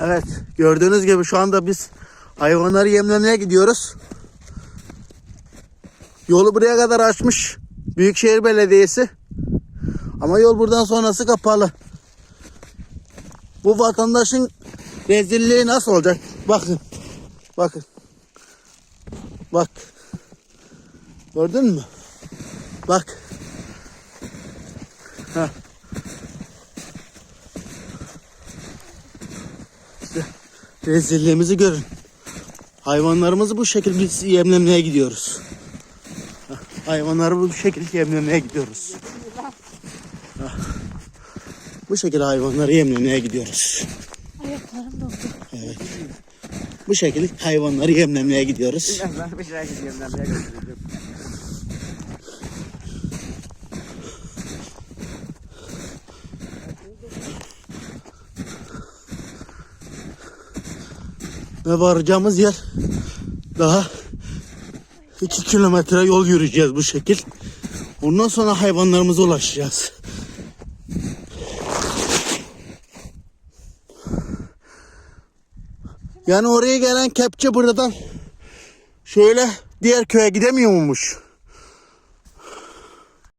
Evet gördüğünüz gibi şu anda biz hayvanları yemlemeye gidiyoruz. Yolu buraya kadar açmış Büyükşehir Belediyesi. Ama yol buradan sonrası kapalı. Bu vatandaşın rezilliği nasıl olacak? Bakın. Bakın. Bak. Gördün mü? Bak. Heh. İşte rezilliğimizi görün. Hayvanlarımızı bu şekilde biz yemlemeye gidiyoruz. Hayvanları bu şekilde yemlemeye gidiyoruz. Bu şekilde hayvanları yemlemeye gidiyoruz. Ayaklarım dondu. Evet. Bu şekilde hayvanları yemlemeye gidiyoruz. Ben bir şey bir götüreceğim. Ve varacağımız yer daha 2 kilometre yol yürüyeceğiz bu şekil. Ondan sonra hayvanlarımıza ulaşacağız. Yani oraya gelen kepçe buradan şöyle diğer köye gidemiyormuş.